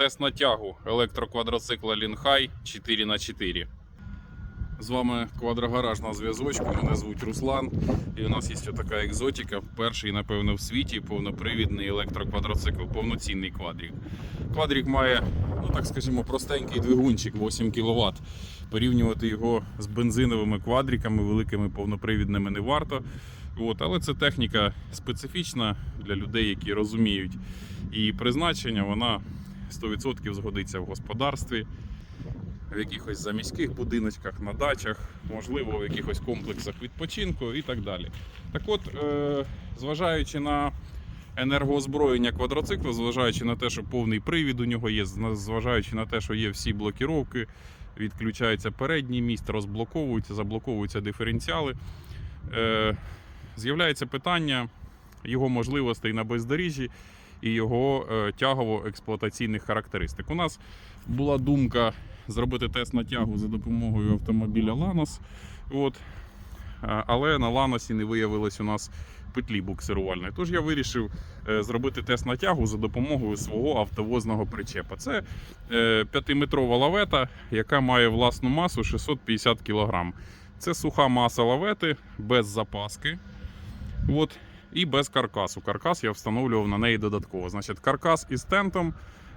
Тест на тягу електроквадроцикла Лінхай 4х4. З вами квадрогараж на зв'язочку. Мене звуть Руслан. І у нас є така екзотика. Перший, напевно, в світі повнопривідний електроквадроцикл, повноцінний квадрік. Квадрік має, ну так скажімо, простенький двигунчик 8 кВт. Порівнювати його з бензиновими квадриками, великими повнопривідними не варто. От, але це техніка специфічна для людей, які розуміють її призначення. Вона 100% згодиться в господарстві, в якихось заміських будиночках, на дачах, можливо, в якихось комплексах відпочинку і так далі. Так от, е, зважаючи на енергоозброєння квадроциклу, зважаючи на те, що повний привід у нього є, зважаючи на те, що є всі блокіровки, відключається передній міст, розблоковуються, заблоковуються диференціали. Е, з'являється питання його можливостей на бездоріжжі і його е, тягово-експлуатаційних характеристик. У нас була думка зробити тест на тягу за допомогою автомобіля Lanos. От. Е, Але на Ланосі не виявилось у нас петлі буксирувальної. Тож я вирішив е, зробити тест на тягу за допомогою свого автовозного причепа. Це е, 5-метрова лавета, яка має власну масу 650 кг. Це суха маса лавети без запаски. От, і без каркасу. Каркас я встановлював на неї додатково. Значить, каркас із тентом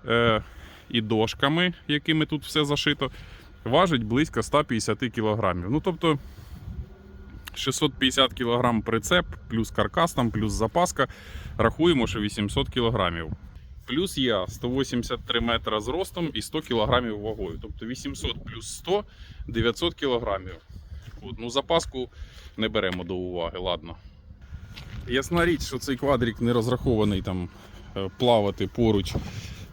е, і дошками, якими тут все зашито, важить близько 150 кг. Ну, тобто 650 кг прицеп, плюс каркас, там, плюс запаска. Рахуємо, що 800 кг. Плюс я 183 метра зростом і 100 кг вагою. Тобто 800 плюс 100 900 кг. Ну, запаску не беремо до уваги, ладно. Ясна річ, що цей квадрик не розрахований там е, плавати поруч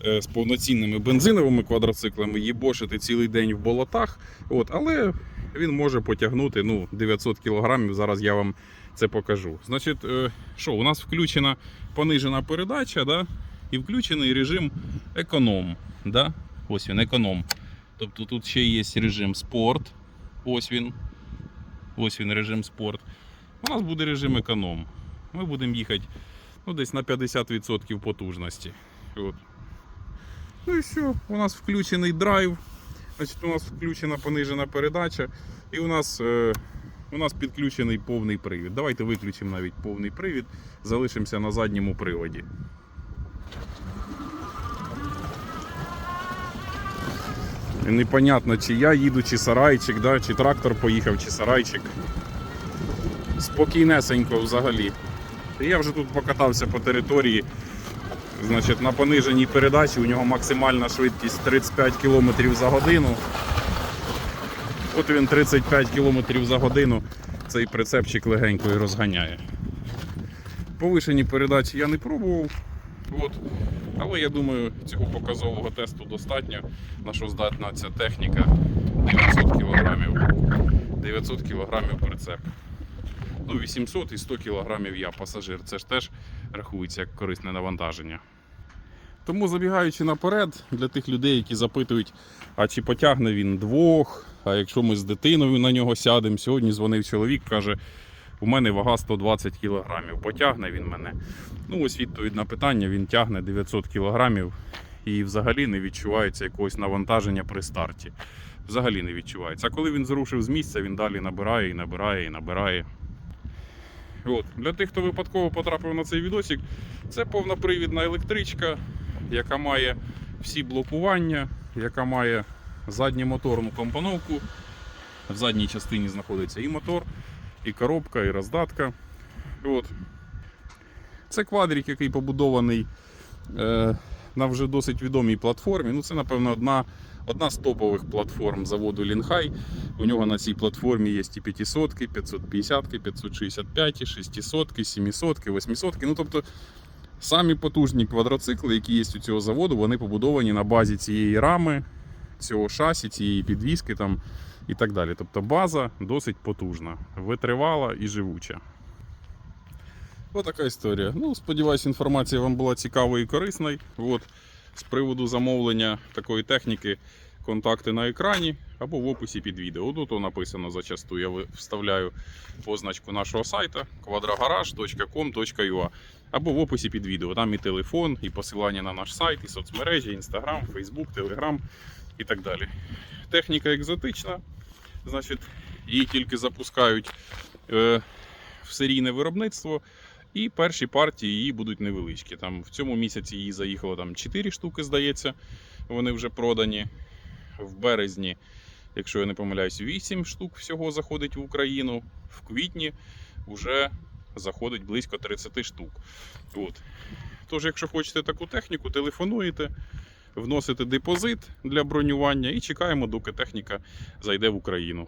е, з повноцінними бензиновими квадроциклами, їбошити цілий день в болотах. От, але він може потягнути ну, 900 кг. Зараз я вам це покажу. Значить, е, що, у нас включена понижена передача, да? і включений режим економ. Да? Ось він, економ. Тобто тут ще є режим спорт. Ось він. Ось він режим спорт. У нас буде режим економ. Ми будемо їхати ну, десь на 50% потужності. От. Ну і все, у нас включений драйв, значить, у нас включена понижена передача, і у нас, е, у нас підключений повний привід. Давайте виключимо навіть повний привід, залишимося на задньому приводі. Непонятно, чи я їду, чи сарайчик, да, чи трактор поїхав, чи сарайчик. Спокійнесенько взагалі. Я вже тут покатався по території. Значить, на пониженій передачі у нього максимальна швидкість 35 км за годину. От він 35 км за годину цей прицепчик легенько і розганяє. Повишені передачі я не пробував. От. Але я думаю, цього показового тесту достатньо, на що здатна ця техніка 900 кг. 900 кг прицеп. Ну, 800 і 100 кг я пасажир. Це ж теж рахується як корисне навантаження. Тому забігаючи наперед, для тих людей, які запитують, а чи потягне він двох, а якщо ми з дитиною на нього сядемо. Сьогодні дзвонив чоловік, каже, у мене вага 120 кг, потягне він мене. Ну, ось відповідь на питання, він тягне 900 кг і взагалі не відчувається якогось навантаження при старті. Взагалі не відчувається. А коли він зрушив з місця, він далі набирає і набирає і набирає. От. Для тих, хто випадково потрапив на цей відосик, це повнопривідна електричка, яка має всі блокування, яка має задньомоторну компоновку. В задній частині знаходиться і мотор, і коробка, і роздатка. От. Це квадрик, який побудований е, на вже досить відомій платформі. Ну, Це, напевно, одна, одна з топових платформ заводу Лінхай. У нього на цій платформі є і 500, 550, 565, 600, 700, 800. Ну, тобто, самі потужні квадроцикли, які є у цього заводу, вони побудовані на базі цієї рами, цього шасі, цієї підвіски там, і так далі. Тобто база досить потужна, витривала і живуча. Ось така історія. Ну, сподіваюся, інформація вам була цікавою і корисною. От, з приводу замовлення такої техніки, контакти на екрані або в описі під відео. Тут написано зачасту. Я вставляю позначку нашого сайту quadragarage.com.ua або в описі під відео. Там і телефон, і посилання на наш сайт, і соцмережі, Instagram, Facebook, Telegram і так далі. Техніка екзотична, значить, її тільки запускають е, в серійне виробництво. І перші партії її будуть невеличкі. Там в цьому місяці її заїхало там 4 штуки, здається. Вони вже продані. В березні, якщо я не помиляюсь, 8 штук всього заходить в Україну. В квітні вже заходить близько 30 штук. От. Тож, якщо хочете таку техніку, телефонуєте, вносите депозит для бронювання і чекаємо, доки техніка зайде в Україну.